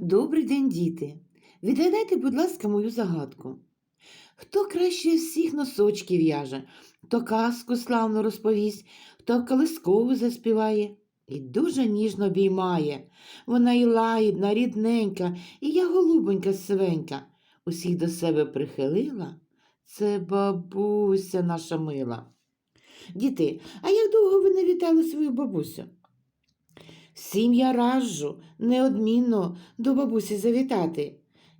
Добрий день, діти. Відгадайте, будь ласка, мою загадку. Хто краще всіх носочки в'яже, хто казку славно розповість, хто колискову заспіває і дуже ніжно обіймає. Вона і лагідна, рідненька, і я голубонька сивенька. Усіх до себе прихилила. Це бабуся наша мила. Діти, а як довго ви не вітали свою бабусю? Всім я раджу неодмінно до бабусі завітати.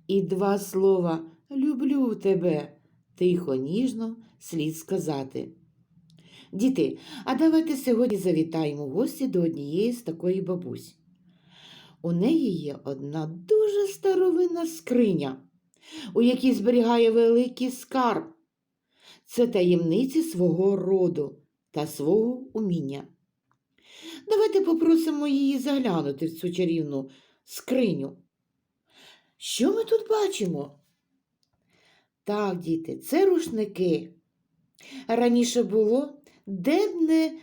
І два слова люблю тебе тихо, ніжно слід сказати. Діти, а давайте сьогодні завітаємо гості до однієї з такої бабусь. У неї є одна дуже старовинна скриня, у якій зберігає великий скарб. Це таємниці свого роду та свого уміння. Давайте попросимо її заглянути в цю чарівну скриню. Що ми тут бачимо? Так, діти, це рушники. Раніше було, де б не,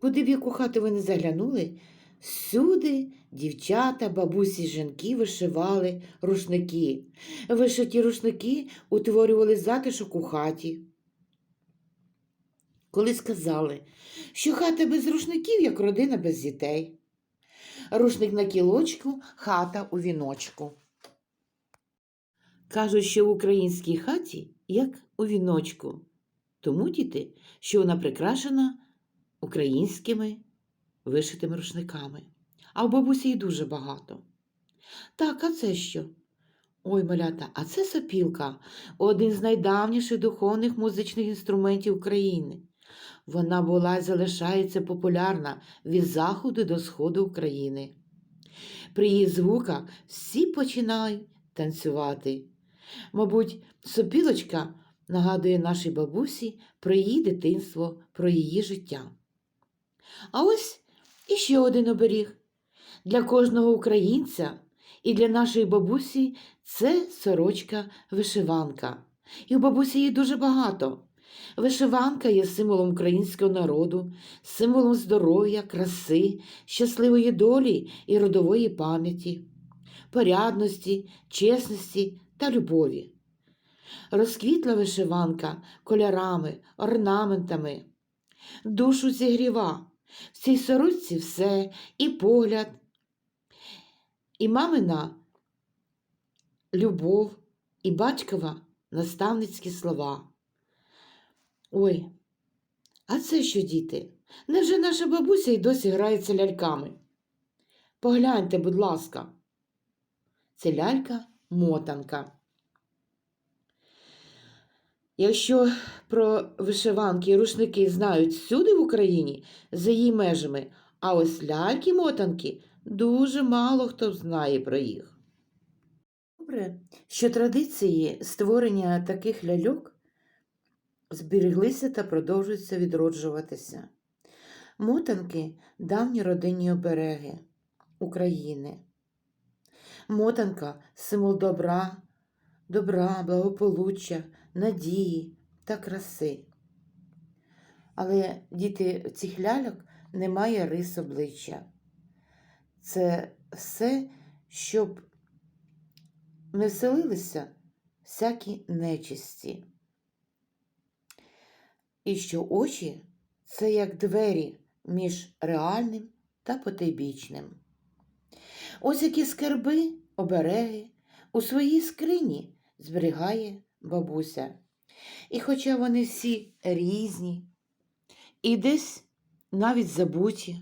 куди б яку хату ви не заглянули, всюди дівчата, бабусі, жінки вишивали рушники. Вишиті рушники утворювали затишок у хаті. Коли сказали, що хата без рушників, як родина без дітей. Рушник на кілочку, хата у віночку. Кажуть, що в українській хаті, як у віночку, тому діти, що вона прикрашена українськими вишитими рушниками. А в бабусі їх дуже багато. Так, а це що? Ой, малята, а це сопілка, один з найдавніших духовних музичних інструментів України. Вона була і залишається популярна від заходу до сходу України. При її звуках всі починають танцювати. Мабуть, сопілочка нагадує нашій бабусі про її дитинство, про її життя. А ось іще один оберіг. Для кожного українця і для нашої бабусі це сорочка вишиванка. І у бабусі її дуже багато. Вишиванка є символом українського народу, символом здоров'я, краси, щасливої долі і родової пам'яті, порядності, чесності та любові. Розквітла вишиванка кольорами, орнаментами, душу зігріва. В цій сорочці все і погляд, і мамина любов, і батькова наставницькі слова. Ой, а це що, діти? Невже наша бабуся й досі грається ляльками? Погляньте, будь ласка, це лялька-мотанка. Якщо про вишиванки і рушники знають всюди в Україні за її межами, а ось ляльки-мотанки дуже мало хто знає про їх. Добре, що традиції створення таких ляльок зберіглися та продовжуються відроджуватися. Мотанки давні родинні обереги України. Мотанка символ добра, добра, благополуччя, надії та краси. Але діти цих ляльок немає рис обличчя. Це все, щоб не вселилися всякі нечисті. І що очі це як двері між реальним та потайбічним. Ось які скарби, обереги у своїй скрині зберігає бабуся. І хоча вони всі різні, і десь навіть забуті,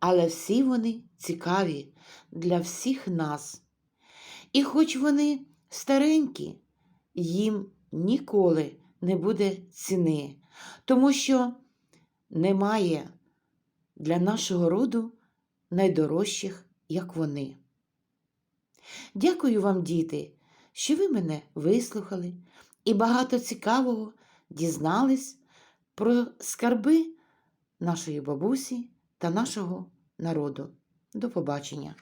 але всі вони цікаві для всіх нас. І хоч вони старенькі, їм ніколи не буде ціни, тому що немає для нашого роду найдорожчих, як вони. Дякую вам, діти, що ви мене вислухали і багато цікавого дізнались про скарби нашої бабусі та нашого народу. До побачення!